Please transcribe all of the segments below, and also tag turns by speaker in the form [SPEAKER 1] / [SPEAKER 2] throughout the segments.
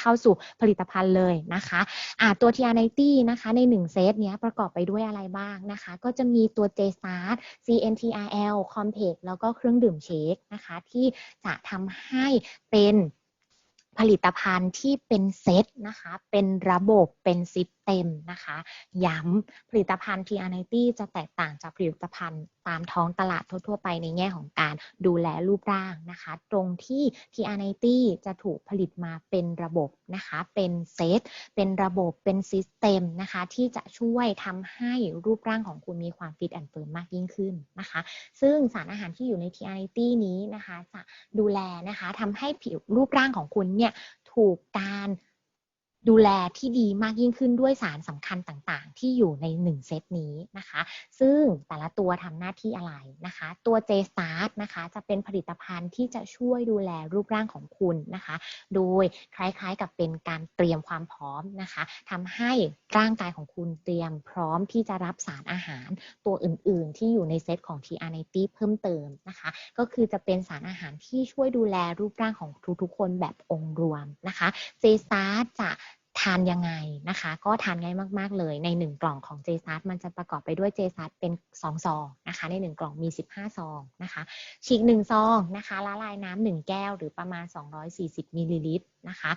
[SPEAKER 1] เข้าสู่ผลิตภัณฑ์เลยนะคะอ่าตัว TR90 นะคะใน 1 เซตเนี้ยประกอบไปด้วยอะไรบ้างนะคะ ก็จะมีตัว J Start CNTRL Complex แล้วก็เครื่องดื่มเชคนะคะ ที่จะทำให้เป็น ผลิตภัณฑ์ที่เป็นเซตนะคะ เป็นระบบเป็นซิสเต็มนะคะ ย้ำผลิตภัณฑ์ TR90 จะแตกต่างจากผลิตภัณฑ์ตามท้องตลาดทั่ว ๆ ไปในแง่ของการดูแลรูปร่างนะคะ ตรงที่ TR90 จะถูกผลิตมาเป็นระบบนะคะ เป็นเซต เป็นระบบ เป็นซิสเต็มนะคะ ที่จะช่วยทำให้รูปร่างของคุณมีความฟิตแอนด์เฟิร์มมากยิ่งขึ้นนะคะ ซึ่งสารอาหารที่อยู่ใน TR90 นี้นะคะ จะดูแลนะคะทำให้ผิวรูปร่างของคุณเนี่ยถูกการ ดูแลที่ดีมากยิ่งขึ้นด้วยสารสำคัญต่างๆ ที่อยู่ใน 1 เซตนี้นะคะ ซึ่งแต่ละตัวทำหน้าที่อะไรนะคะ ตัว J Start นะคะ จะเป็นผลิตภัณฑ์ที่จะช่วยดูแลรูปร่างของคุณนะคะ โดยคล้ายๆกับเป็นการเตรียมความพร้อมนะคะทำให้ร่างกายของคุณเตรียมพร้อมที่จะรับสารอาหารตัวอื่น ๆ ที่อยู่ในเซตของ TR90 เพิ่มเติมนะคะ ก็คือจะเป็นสารอาหารที่ช่วยดูแลรูปร่างของทุกๆคนแบบองค์รวมนะคะ J Start จะ ทานยังไงนะคะ ก็ทานง่ายมากๆเลยใน 1 กล่องของ j s a t มันจะประกอบไปด้วย j s a t เป็น2ซองนะคะ ใน 1 กล่องมี 15 ซองนะคะฉีก1ซองนะคะละลายน้ำ1แก้วหรือประมาณ 240มิลลิลิตรนะคะ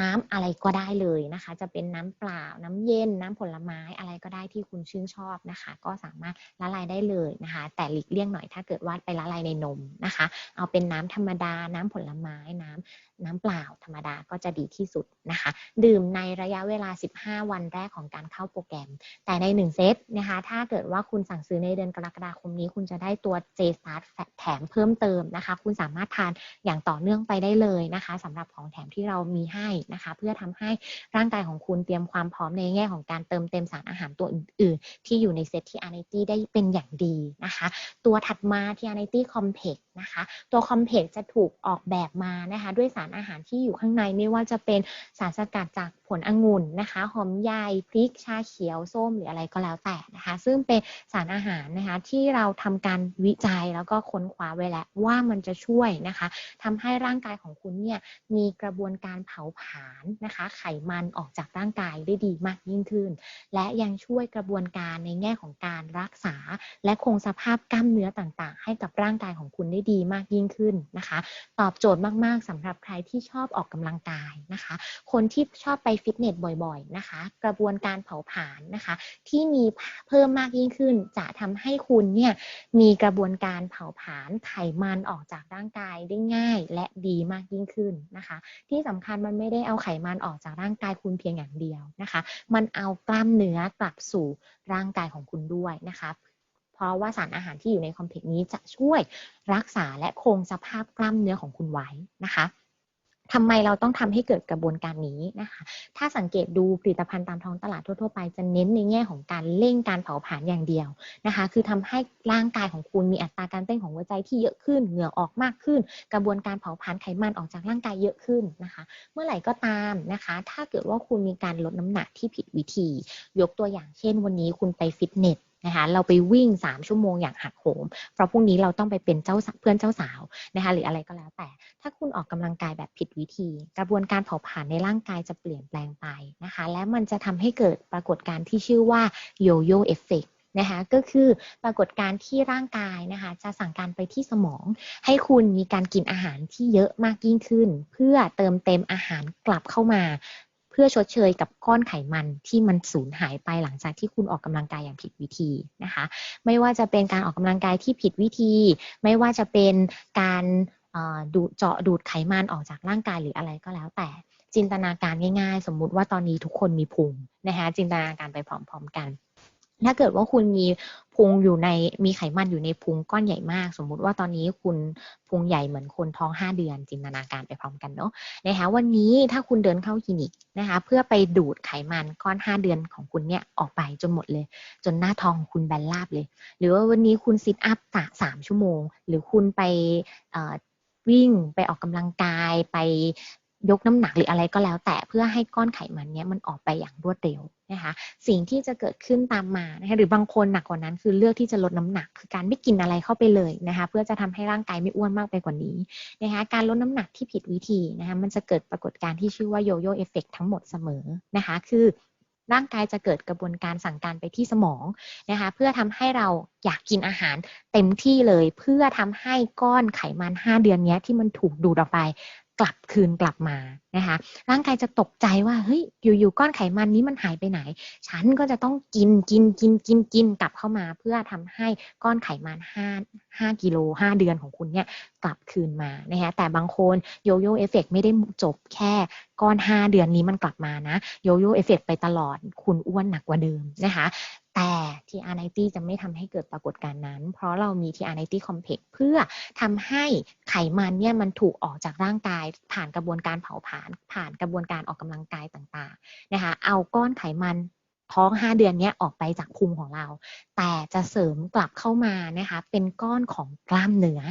[SPEAKER 1] น้ำอะไรก็ได้เลยนะคะ จะเป็นน้ำเปล่า น้ำเย็น น้ำผลไม้อะไรก็ได้ที่คุณชื่นชอบนะคะ ก็สามารถละลายได้เลยนะคะ แต่หลีกเลี่ยงหน่อยถ้าเกิดว่าไปละลายในนมนะคะ เอาเป็นน้ำธรรมดา น้ำผลไม้ น้ำน้ำเปล่าธรรมดาก็จะดีที่สุดนะคะ ดื่มในระยะเวลา 15 วันแรกของการเข้าโปรแกรม แต่ใน 1 เซตนะคะ ถ้าเกิดว่าคุณสั่งซื้อในเดือนกรกฎาคมนี้ คุณจะได้ตัว J Start แถมเพิ่มเติมนะคะ คุณสามารถทานอย่างต่อเนื่องไปได้เลยนะคะสำหรับของแถมที่เรามีให้นะคะ เพื่อทำให้ร่างกายของคุณเตรียมความพร้อมในแง่ของการเติมเต็มสารอาหารตัวอื่น ๆ ที่อยู่ในเซตที่อานิตี้ได้เป็นอย่างดีนะคะ ตัวถัดมาที่อานิตี้คอมเพกนะคะ ตัวคอมเพกจะถูกออกแบบมานะคะ ด้วยสารอาหารที่อยู่ข้างในไม่ว่าจะเป็นสารสกัดจากผลองุ่นนะคะ หอมใหญ่พริกชาเขียวส้มหรืออะไรก็แล้วแต่นะคะ ซึ่งเป็นสารอาหารนะคะที่เราทำการวิจัยแล้วก็ค้นคว้าไว้แล้วว่ามันจะช่วยนะคะทำให้ร่างกายของคุณเนี่ยมีกระบวนการเผาผลาญนะคะ ไขมันออกจากร่างกายได้ดีมากยิ่งขึ้น และยังช่วยกระบวนการในแง่ของการรักษา และคงสภาพกล้ามเนื้อต่างๆ ให้กับร่างกายของคุณได้ดีมากยิ่งขึ้นนะคะ ตอบโจทย์มากๆสำหรับใครที่ชอบออกกำลังกายนะคะ คนที่ชอบไปฟิตเนสบ่อยๆนะคะ กระบวนการเผาผลาญนะคะ ที่มีเพิ่มมากยิ่งขึ้น จะทำให้คุณเนี่ยมีกระบวนการเผาผลาญไขมันออกจากร่างกายได้ง่าย และดีมากยิ่งขึ้นนะคะ ที่สำคัญมันไม่ได้เอาไขมันออกจากร่างกายคุณเพียงอย่างเดียวนะคะ มันเอากล้ามเนื้อกลับสู่ร่างกายของคุณด้วยนะคะเพราะว่าสารอาหารที่อยู่ในคอมเพล็กซ์นี้จะช่วยรักษาและคงสภาพกล้ามเนื้อของคุณไว้นะคะ ทำไมเราต้องทำให้เกิดกระบวนการนี้นะคะ ถ้าสังเกตดูผลิตภัณฑ์ตามท้องตลาดทั่วๆไปจะเน้นในแง่ของการเร่งการเผาผลาญอย่างเดียวนะคะ คือทำให้ร่างกายของคุณมีอัตราการเต้นของหัวใจที่เยอะขึ้น เหงื่อออกมากขึ้น กระบวนการเผาผลาญไขมันออกจากร่างกายเยอะขึ้นนะคะ เมื่อไหร่ก็ตามนะคะ ถ้าเกิดว่าคุณมีการลดน้ำหนักที่ผิดวิธี ยกตัวอย่างเช่น วันนี้คุณไปฟิตเนส นะคะเราไปวิ่ง 3 ชั่วโมงอย่างหักโหม เพราะพรุ่งนี้เราต้องไปเป็นเจ้าเพื่อนเจ้าสาวนะคะหรืออะไรก็แล้วแต่ ถ้าคุณออกกำลังกายแบบผิดวิธี กระบวนการเผาผลาญในร่างกายจะเปลี่ยนแปลงไปนะคะ และมันจะทำให้เกิดปรากฏการณ์ที่ชื่อว่าโยโย่เอฟเฟกนะคะก็คือปรากฏการณ์ที่ร่างกายนะคะจะสั่งการไปที่สมอง ให้คุณมีการกินอาหารที่เยอะมากยิ่งขึ้น เพื่อเติมเต็มอาหารกลับเข้ามา พื่อชดเชยกับก้อนไขมันที่มันสูญหายไปหลังจากที่คุณออกกำลังกายอย่างผิดวิธีนะคะ ไม่ว่าจะเป็นการออกกำลังกายที่ผิดวิธี ไม่ว่าจะเป็นการดูเจาะดูดไขมันออกจากร่างกายหรืออะไรก็แล้วแต่จินตนาการง่าย ๆ สมมุติว่าตอนนี้ทุกคนมีพุงนะคะจินตนาการไปพร้อมๆกัน ถ้าเกิดว่าคุณมีพุงอยู่ในมีไขมันอยู่ในพุงก้อนใหญ่มาก สมมุติว่าตอนนี้คุณพุงใหญ่เหมือนคนท้อง 5 เดือนจินตนาการไปพร้อมกันเนาะนะคะวันนี้ถ้าคุณเดินเข้าคลินิกนะคะเพื่อไปดูดไขมันก้อน 5 เดือนของคุณเนี่ยออกไปจนหมดเลย จนหน้าท้องคุณแบนราบเลย หรือว่าวันนี้คุณซิทอัพสามชั่วโมง หรือคุณไปวิ่งไปออกกำลังกายไป ยกน้ำหนักหรืออะไรก็แล้วแต่เพื่อให้ก้อนไขมันเนี้ยมันออกไปอย่างรวดเร็วนะคะสิ่งที่จะเกิดขึ้นตามมานะคะหรือบางคนหนักกว่านั้นคือเลือกที่จะลดน้ำหนัก คือการไม่กินอะไรเข้าไปเลยนะคะเพื่อจะทำให้ร่างกายไม่อ้วนมากไปกว่านี้นะคะการลดน้ำหนักที่ผิดวิธีนะคะมันจะเกิดปรากฏการณ์ที่ชื่อว่าโยโย่เอฟเฟกทั้งหมดเสมอนะคะคือร่างกายจะเกิดกระบวนการสั่งการไปที่สมองนะคะเพื่อทำให้เราอยากกินอาหารเต็มที่เลย เพื่อทำให้ก้อนไขมัน 5 เดือนนี้ที่มันถูกดูดออกไป กลับคืนกลับมา นะคะร่างกายจะตกใจว่าเฮ้ยอยู่ๆก้อนไขมันนี้มันหายไปไหน ฉันก็จะต้องกินกินกินกินกินกลับเข้ามา เพื่อทำให้ก้อนไขมัน5 5กิโล5 เดือนของคุณเนี่ยกลับคืนมานะคะแต่บางคนโยโย่เอฟเฟกไม่ได้จบแค่ก้อน 5 เดือนนี้มันกลับมานะโยโย่เอฟเฟกไปตลอดคุณอ้วนหนักกว่าเดิมนะคะแต่ TR90 จะไม่ทำให้เกิดปรากฏการณ์นั้น เพราะเรามี TR90 Complex เพื่อทำให้ไขมันเนี่ยมันถูกออกจากร่างกายผ่านกระบวนการเผาผลาญผ่านกระบวนการออกกำลังกายต่างๆนะคะเอาก้อนไขมันท้อง 5 เดือนนี้ออกไปจากพุงของเรา แต่จะเสริมกลับเข้ามานะคะเป็นก้อนของกล้ามเนื้อ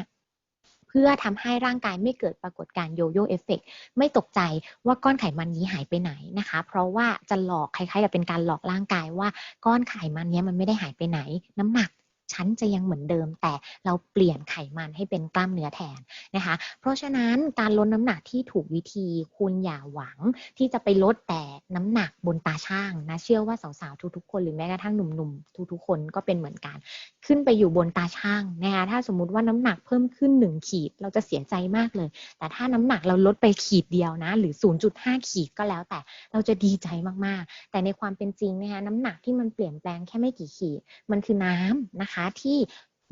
[SPEAKER 1] เพื่อทำให้ร่างกายไม่เกิดปรากฏการโยโย่เอฟเฟกไม่ตกใจว่าก้อนไขมันนี้หายไปไหนนะคะ เพราะว่าจะหลอกคล้ายๆกับเป็นการหลอกร่างกายว่าก้อนไขมันนี้มันไม่ได้หายไปไหน น้ำหนัก ฉันจะยังเหมือนเดิม แต่เราเปลี่ยนไขมันให้เป็นกล้ามเนื้อแทนนะคะ เพราะฉะนั้นการลดน้ำหนักที่ถูกวิธีคุณอย่าหวังที่จะไปลดแต่น้ำหนักบนตาช่างนะเชื่อว่าสาวๆทุกๆคนหรือแม้กระทั่งหนุ่มๆทุกๆคนก็เป็นเหมือนกัน ขึ้นไปอยู่บนตาช่างนะคะถ้าสมมุติว่าน้ำหนักเพิ่มขึ้น 1 ขีดเราจะเสียใจมากเลย แต่ถ้าน้ำหนักเราลดไปขีดเดียวนะ หรือ 0.5 ขีดก็แล้วแต่เราจะดีใจมากๆ แต่ในความเป็นจริงนะคะน้ำหนักที่มันเปลี่ยนแปลงแค่ไม่กี่ขีดมันคือน้ำนะคะที่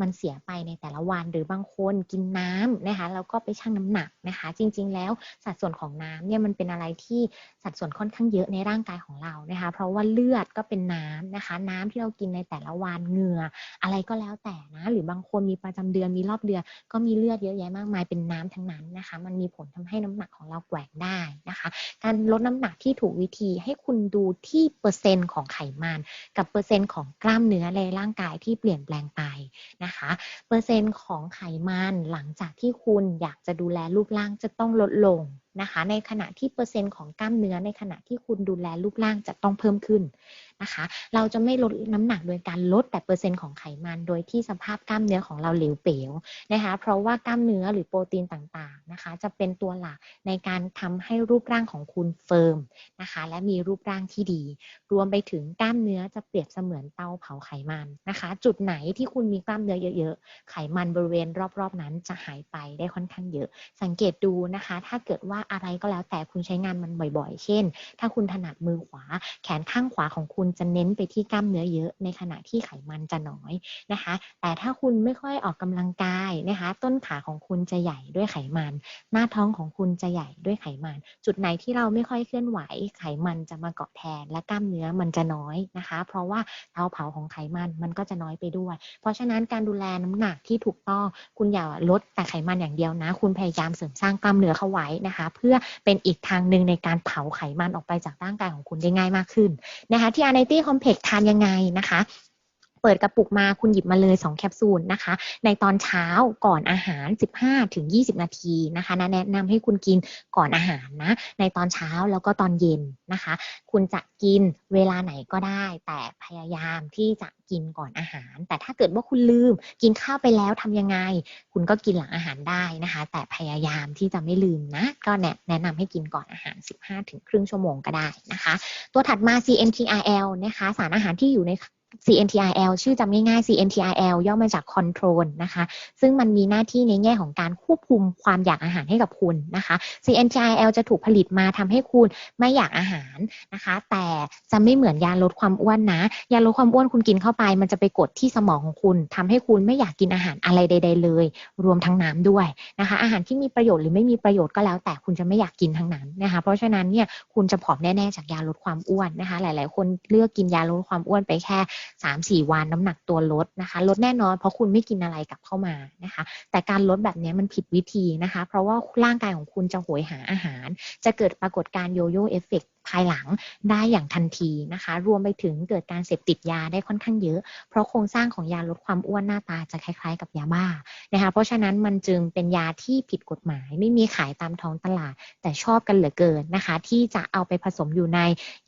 [SPEAKER 1] มันเสียไปในแต่ละวันหรือบางคนกินน้ำนะคะแล้วก็ไปชั่งน้ำหนักนะคะ จริง ๆ แล้วสัดส่วนของน้ำเนี่ยมันเป็นอะไรที่สัดส่วนค่อนข้างเยอะในร่างกายของเรานะคะ เพราะว่าเลือดก็เป็นน้ำนะคะ น้ำที่เรากินในแต่ละวันเหงื่ออะไรก็แล้วแต่นะหรือบางคนมีประจำเดือนมีรอบเดือน ก็มีเลือดเยอะแยะมากมายเป็นน้ำทั้งนั้นนะคะ มันมีผลทำให้น้ำหนักของเราแกว่งได้นะคะ การลดน้ำหนักที่ถูกวิธีให้คุณดูที่เปอร์เซ็นต์ของไขมัน กับเปอร์เซ็นต์ของกล้ามเนื้อในร่างกายที่เปลี่ยนแปลงไปนะคะ เปอร์เซ็นต์ของไขมันหลังจากที่คุณอยากจะดูแลรูปร่างจะต้องลดลง นะคะ ในขณะที่เปอร์เซ็นต์ของกล้ามเนื้อในขณะที่คุณดูแลรูปร่างจะต้องเพิ่มขึ้นนะคะ เราจะไม่ลดน้ำหนักโดยการลดแต่เปอร์เซ็นต์ของไขมัน โดยที่สภาพกล้ามเนื้อของเราเหลวเป๋วนะคะ เพราะว่ากล้ามเนื้อหรือโปรตีนต่างๆนะคะ จะเป็นตัวหลักในการทำให้รูปร่างของคุณเฟิร์มนะคะ และมีรูปร่างที่ดี รวมไปถึงกล้ามเนื้อจะเปรียบเสมือนเตาเผาไขมันนะคะ จุดไหนที่คุณมีกล้ามเนื้อเยอะๆ ไขมันบริเวณรอบๆนั้นจะหายไปได้ค่อนข้างเยอะ สังเกตดูนะคะ ถ้าเกิดว่าอะไรก็แล้วแต่คุณใช้งานมันบ่อยๆ เช่น ถ้าคุณถนัดมือขวา แขนข้างขวาของคุณจะเน้นไปที่กล้ามเนื้อเยอะ ในขณะที่ไขมันจะน้อยนะคะ แต่ถ้าคุณไม่ค่อยออกกำลังกายนะคะ ต้นขาของคุณจะใหญ่ด้วยไขมัน หน้าท้องของคุณจะใหญ่ด้วยไขมัน จุดไหนที่เราไม่ค่อยเคลื่อนไหว ไขมันจะมาเกาะแทน และกล้ามเนื้อมันจะน้อยนะคะ เพราะว่าเตาเผาของไขมันมันก็จะน้อยไปด้วย เพราะฉะนั้นการดูแลน้ำหนักที่ถูกต้องคุณอย่าลดแต่ไขมันอย่างเดียวนะ คุณพยายามเสริมสร้างกล้ามเนื้อเข้าไว้นะคะเพื่อเป็นอีกทางหนึ่งในการเผาไขมันออกไปจากร่างกายของคุณได้ง่ายมากขึ้นนะคะที่ a r n i t y Complex ทานยังไงนะคะ เปิดกระปุกมาคุณหยิบมาเลย 2 แคปซูลนะคะ ในตอนเช้าก่อนอาหาร 15ถึง20 นาทีนะคะแนะนำให้คุณกินก่อนอาหารนะ ในตอนเช้าแล้วก็ตอนเย็นนะคะ คุณจะกินเวลาไหนก็ได้ แต่พยายามที่จะกินก่อนอาหาร แต่ถ้าเกิดว่าคุณลืม กินข้าวไปแล้วทำยังไง คุณก็กินหลังอาหารได้นะคะ แต่พยายามที่จะไม่ลืมนะ ก็แนะแนะนำให้กินก่อนอาหาร 15ถึงครึ่งชั่วโมงก็ได้นะคะ ตัวถัดมา CNTRL นะคะ สารอาหารที่อยู่ใน CNTRL ชื่อจำง่ายๆ CNTRL ย่อมาจาก Control นะคะ ซึ่งมันมีหน้าที่ในแง่ของการควบคุมความอยากอาหารให้กับคุณนะคะ CNTRL จะถูกผลิตมาทำให้คุณไม่อยากอาหารนะคะ แต่จะไม่เหมือนยาลดความอ้วนนะ ยาลดความอ้วนคุณกินเข้าไป มันจะไปกดที่สมองของคุณทำให้คุณไม่อยากกินอาหารอะไรใด ๆ เลย รวมทั้งน้ำด้วยนะคะ อาหารที่มีประโยชน์หรือไม่มีประโยชน์ก็แล้ว แต่คุณจะไม่อยากกินทั้งนั้นนะคะ เพราะฉะนั้นเนี่ยคุณจะผอมแน่ๆจากยาลดความอ้วนนะคะ หลาย ๆ คนเลือกกินยาลดความอ้วนไปแค่สามสี่วันน้ำหนักตัวลดนะคะ ลดแน่นอนเพราะคุณไม่กินอะไรกลับเข้ามานะคะ แต่การลดแบบนี้มันผิดวิธีนะคะ เพราะว่าร่างกายของคุณจะโหยหาอาหาร จะเกิดปรากฏการโยโย่เอฟเฟก ภายหลังได้อย่างทันทีนะคะ รวมไปถึงเกิดการเสพติดยาได้ค่อนข้างเยอะ เพราะโครงสร้างของยาลดความอ้วนหน้าตาจะคล้ายๆ กับยาบ้านะคะเพราะฉะนั้นมันจึงเป็นยาที่ผิดกฎหมาย ไม่มีขายตามท้องตลาด แต่ชอบกันเหลือเกินนะคะ ที่จะเอาไปผสมอยู่ใน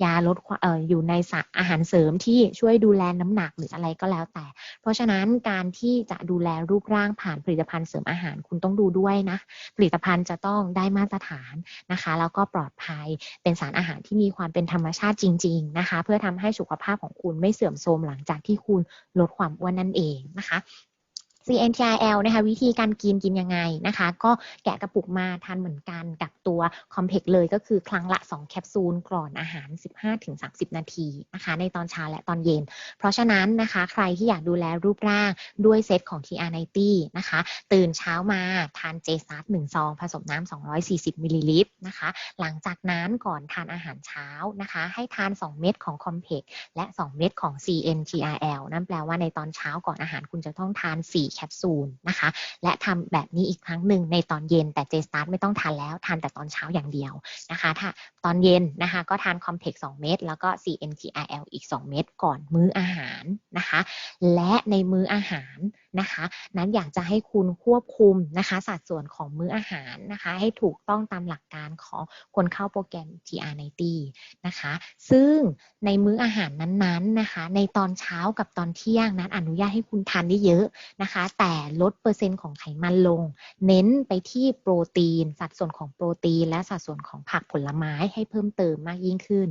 [SPEAKER 1] ยาลดเอ่ออยู่ในสารอาหารเสริมที่ช่วยดูแลน้ำหนักหรืออะไรก็แล้วแต่ เพราะฉะนั้นการที่จะดูแลรูปร่างผ่านผลิตภัณฑ์เสริมอาหารคุณต้องดูด้วยนะผลิตภัณฑ์จะต้องได้มาตรฐานนะคะ แล้วก็ปลอดภัยเป็นสารอาหารที่มีความเป็นธรรมชาติจริง ๆนะคะ เพื่อทำให้สุขภาพของคุณไม่เสื่อมโทรมหลังจากที่คุณลดความอ้วนนั่นเองนะคะ CNTRL นะคะวิธีการกินกินยังไงนะคะ ก็แกะกระปุกมาทานเหมือนกันกับตัวคอมเพกเลยก็คือครั้งละ 2 แคปซูลก่อนอาหาร 15-30 นาทีนะคะ ในตอนเช้าและตอนเย็น เพราะฉะนั้นนะคะ ใครที่อยากดูแลรูปร่างด้วยเซตของ TR90 นะคะ ตื่นเช้ามาทานเจซัส1ซอง ผสมน้ำ 240 มิลลิลิตรนะคะ หลังจากนั้นก่อนทานอาหารเช้านะคะ ให้ทาน 2 เม็ดของคอมเพกและ 2 เม็ดของ CNTRL นั่นแปลว่าในตอนเช้าก่อนอาหารคุณจะต้องทาน 4แคปซูลนะคะ และทำแบบนี้อีกครั้งหนึ่งในตอนเย็นแต่เจสตาร์ไม่ต้องทานแล้วทานแต่ตอนเช้าอย่างเดียวนะคะ ถ้าตอนเย็นนะคะก็ทานคอมเพล็กซ์2เม็ดแล้วก็ CMTRL อีก 2 เม็ดก่อนมื้ออาหารนะคะ และในมื้ออาหาร นะคะ นั้นอยากจะให้คุณควบคุมนะคะสัดส่วนของมื้ออาหารนะคะ ให้ถูกต้องตามหลักการของคนเข้าโปรแกรม TR90 นะคะ ซึ่งในมื้ออาหารนั้นๆนะคะ ในตอนเช้ากับตอนเที่ยงนั้นอนุญาตให้คุณทานได้เยอะนะคะ แต่ลดเปอร์เซ็นต์ของไขมันลง เน้นไปที่โปรตีน สัดส่วนของโปรตีน และสัดส่วนของผักผลไม้ให้เพิ่มเติมมากยิ่งขึ้น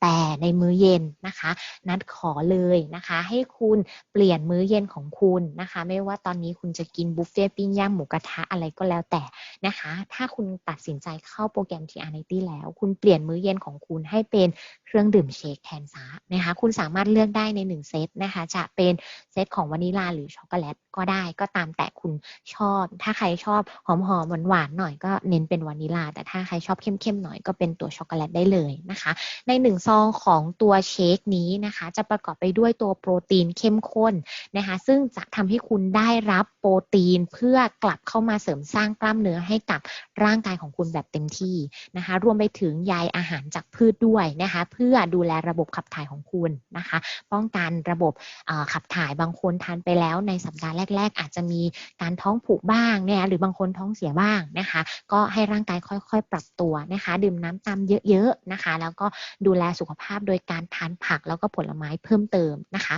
[SPEAKER 1] แต่ในมื้อเย็นนะคะ นัดขอเลยนะคะ ให้คุณเปลี่ยนมื้อเย็นของคุณนะคะไม่ว่าตอนนี้คุณจะกินบุฟเฟ่ปิ้งย่างหมูกระทะอะไรก็แล้วแต่นะคะ ถ้าคุณตัดสินใจเข้าโปรแกรม TR90 แล้ว คุณเปลี่ยนมื้อเย็นของคุณให้เป็นเครื่องดื่มเชคแทนซะนะคะ คุณสามารถเลือกได้ใน 1 เซตนะคะ จะเป็นเซตของวานิลาหรือช็อกโกแลตก็ได้ก็ตามแต่คุณชอบ ถ้าใครชอบหอมๆหวานๆหน่อยก็เน้นเป็นวานิลา แต่ถ้าใครชอบเข้มๆหน่อยก็เป็นตัวช็อกโกแลตได้เลยนะคะ ในหนึ่งซองของตัวเชคนี้นะคะ จะประกอบไปด้วยตัวโปรตีนเข้มข้นนะคะ ซึ่งจะทำให้คุณได้รับโปรตีนเพื่อกลับเข้ามาเสริมสร้างกล้ามเนื้อให้กับร่างกายของคุณแบบเต็มที่นะคะ รวมไปถึงใยอาหารจากพืชด้วยนะคะ เพื่อดูแลระบบขับถ่ายของคุณนะคะ ป้องกันระบบขับถ่ายบางคนทานไปแล้วในสัปดาห์แรก ๆ อาจจะมีการท้องผูกบ้างเนี่ยหรือบางคนท้องเสียบ้างนะคะ ก็ให้ร่างกายค่อยๆ ปรับตัวนะคะ ดื่มน้ำตามเยอะๆนะคะ แล้วก็ดูแลสุขภาพโดยการทานผักแล้วก็ผลไม้เพิ่มเติมนะคะ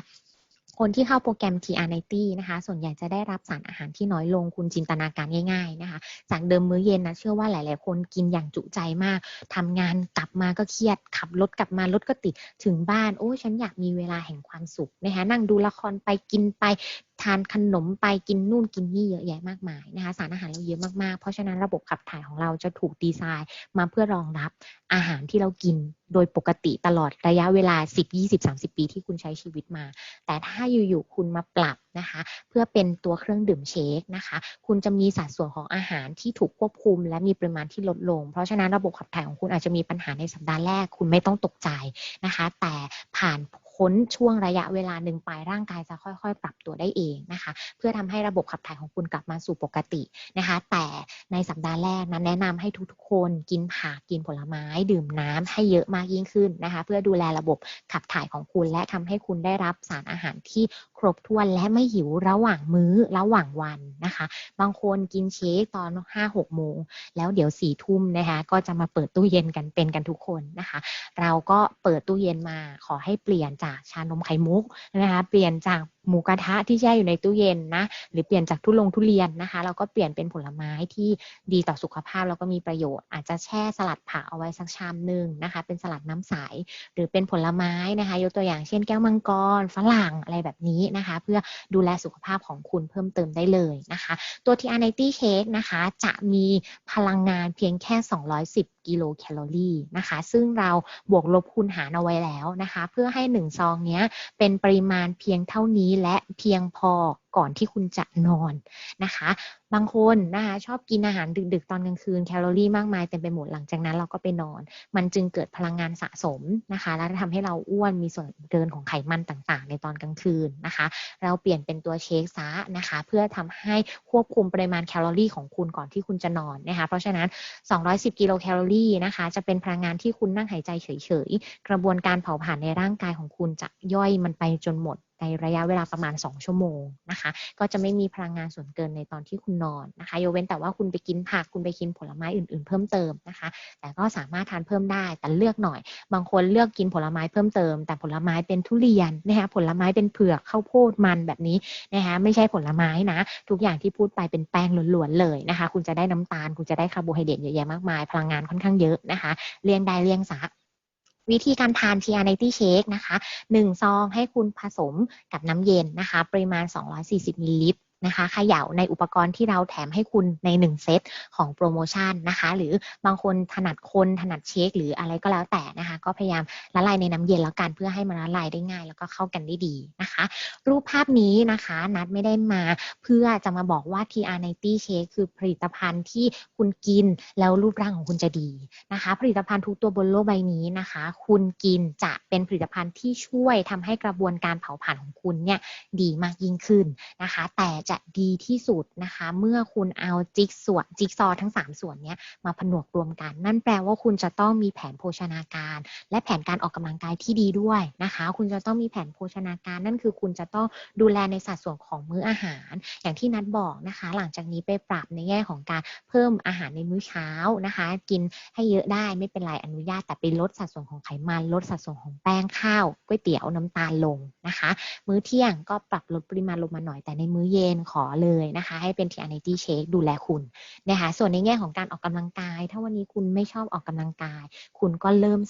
[SPEAKER 1] คนที่เข้าโปรแกรม TR90 นะคะ ส่วนใหญ่จะได้รับสารอาหารที่น้อยลงคุณจินตนาการง่าย ๆนะคะ จากเดิมมื้อเย็นนะเชื่อว่าหลาย ๆ คนกินอย่างจุใจมากทำงานกลับมาก็เครียด ขับรถกลับมารถก็ติดถึงบ้าน โอ้ฉันอยากมีเวลาแห่งความสุขนะคะนั่งดูละครไปกินไปทานขนมไปกินนู่นกินนี่เยอะแยะมากมายนะคะสารอาหารเราเยอะมากๆ เพราะฉะนั้นระบบขับถ่ายของเราจะถูกดีไซน์มาเพื่อรองรับอาหารที่เรากิน โดยปกติตลอดระยะเวลา 10 20 30 ปีที่คุณใช้ชีวิตมา แต่ถ้าอยู่ๆคุณมาปรับนะคะ เพื่อเป็นตัวเครื่องดื่มเชคนะคะ คุณจะมีสัดส่วนของอาหารที่ถูกควบคุม และมีปริมาณที่ลดลง เพราะฉะนั้นระบบขับถ่ายของคุณอาจจะมีปัญหาในสัปดาห์แรก คุณไม่ต้องตกใจนะคะ แต่ผ่าน พ้นช่วงระยะเวลาหนึ่งไปร่างกายจะค่อย ๆ ปรับตัวได้เองนะคะ เพื่อทำให้ระบบขับถ่ายของคุณกลับมาสู่ปกตินะคะ แต่ในสัปดาห์แรกนั้นแนะนำให้ทุกๆ คนกินผักกินผลไม้ดื่มน้ำให้เยอะมากยิ่งขึ้นนะคะ เพื่อดูแลระบบขับถ่ายของคุณ และทำให้คุณได้รับสารอาหารที่ ครบถ้วนและไม่หิวระหว่างมื้อระหว่างวันนะคะ บางคนกินเชคตอน5 6โมงแล้วเดี๋ยวสี่ทุ่มนะคะก็จะมาเปิดตู้เย็นกันเป็นกันทุกคนนะคะ เราก็เปิดตู้เย็นมาขอให้เปลี่ยนจากชานมไข่มุกนะคะ เปลี่ยนจากหมูกระทะที่แช่อยู่ในตู้เย็นนะหรือเปลี่ยนจากทุลงทุเรียนนะคะ เราก็เปลี่ยนเป็นผลไม้ที่ดีต่อสุขภาพแล้วก็มีประโยชน์ อาจจะแช่สลัดผักเอาไว้สักชามหนึ่งนะคะ เป็นสลัดน้ำใสหรือเป็นผลไม้นะคะ ยกตัวอย่างเช่นแก้วมังกรฝรั่งอะไรแบบนี้นะคะ เพื่อดูแลสุขภาพของคุณเพิ่มเติมได้เลยนะคะ ตัว TR90 Shake นะคะจะมีพลังงานเพียงแค่ 210กิโลแคลอรี่นะคะ ซึ่งเราบวกลบคูณหารเอาไว้แล้วนะคะ เพื่อให้ 1 ซองเนี้ยเป็นปริมาณเพียงเท่านี้และเพียงพอก่อนที่คุณจะนอนนะคะ บางคนนะคะชอบกินอาหารดึกๆ ตอนกลางคืนแคลอรี่มากมายเต็มไปหมดหลังจากนั้นเราก็ไปนอน มันจึงเกิดพลังงานสะสมนะคะ แล้วทำให้เราอ้วนมีส่วนเกินของไขมันต่างๆ ในตอนกลางคืนนะคะ เราเปลี่ยนเป็นตัวเชคซะนะคะ เพื่อทำให้ควบคุมปริมาณแคลอรี่ของคุณก่อนที่คุณจะนอนนะคะ เพราะฉะนั้น 210 กิโลแคลอรี่นะคะ จะเป็นพลังงานที่คุณนั่งหายใจเฉยๆ กระบวนการเผาผลาญในร่างกายของคุณจะย่อยมันไปจนหมดในระยะเวลาประมาณ 2 ชั่วโมงนะคะก็จะไม่มีพลังงานส่วนเกินในตอนที่คุณนอนนะคะยกเว้นแต่ว่าคุณไปกินผักคุณไปกินผลไม้อื่น ๆ เพิ่มเติมนะคะ แต่ก็สามารถทานเพิ่มได้แต่เลือกหน่อย บางคนเลือกกินผลไม้เพิ่มเติม แต่ผลไม้เป็นทุเรียนนะคะผลไม้เป็นเผือกข้าวโพดมันแบบนี้นะคะไม่ใช่ผลไม้นะ ทุกอย่างที่พูดไปเป็นแป้งล้วนๆเลยนะคะ คุณจะได้น้ำตาล คุณจะได้คาร์โบไฮเดรตเยอะแยะมากมายพลังงานค่อนข้างเยอะนะคะ เลี่ยงได้เลี่ยงซะ วิธีการทาน t r 90 Shake นะคะ1ซองให้คุณผสมกับน้ำเย็นนะคะ ปริมาณ 240มิลลิลิตร นะคะเขย่าในอุปกรณ์ที่เราแถมให้คุณใน 1 เซตของโปรโมชั่นนะคะ หรือบางคนถนัดคนถนัดเชคหรืออะไรก็แล้วแต่นะคะ ก็พยายามละลายในน้ำเย็นแล้วกันเพื่อให้มันละลายได้ง่าย แล้วก็เข้ากันได้ดีนะคะ รูปภาพนี้นะคะ นัดไม่ได้มา เพื่อจะมาบอกว่า TR90 Shake คือผลิตภัณฑ์ที่คุณกินแล้วรูปร่างของคุณจะดีนะคะ ผลิตภัณฑ์ทุกตัวบนโลกใบนี้นะคะ คุณกินจะเป็นผลิตภัณฑ์ที่ช่วยทำให้กระบวนการเผาผลาญของคุณเนี่ยดีมากยิ่งขึ้นนะคะ แต่จะดีที่สุดนะคะ เมื่อคุณเอาจิ๊กส่วนจิ๊กซอทั้ง 3 ส่วนนี้มาผนวกรวมกัน นั่นแปลว่าคุณจะต้องมีแผนโภชนาการ และแผนการออกกำลังกายที่ดีด้วยนะคะ คุณจะต้องมีแผนโภชนาการ นั่นคือคุณจะต้องดูแลในสัดส่วนของมื้ออาหาร อย่างที่นัดบอกนะคะ หลังจากนี้ไปปรับในแง่ของการเพิ่มอาหารในมื้อเช้านะคะ กินให้เยอะได้ไม่เป็นไรอนุญาต แต่ไปลดสัดส่วนของไขมันลดสัดส่วนของแป้งข้าวก๋วยเตี๋ยวน้ำตาลลงนะคะ มื้อเที่ยงก็ปรับลดปริมาณลงมาหน่อยแต่ในมื้อเย็นขอเลยนะคะ ให้เป็น t ี n i t y Shake ดูแลคุณนะคะ ส่วนในแง่ของการออกกำลังกาย ถ้าวันนี้คุณไม่ชอบออกกำลังกาย คุณก็เริ่ม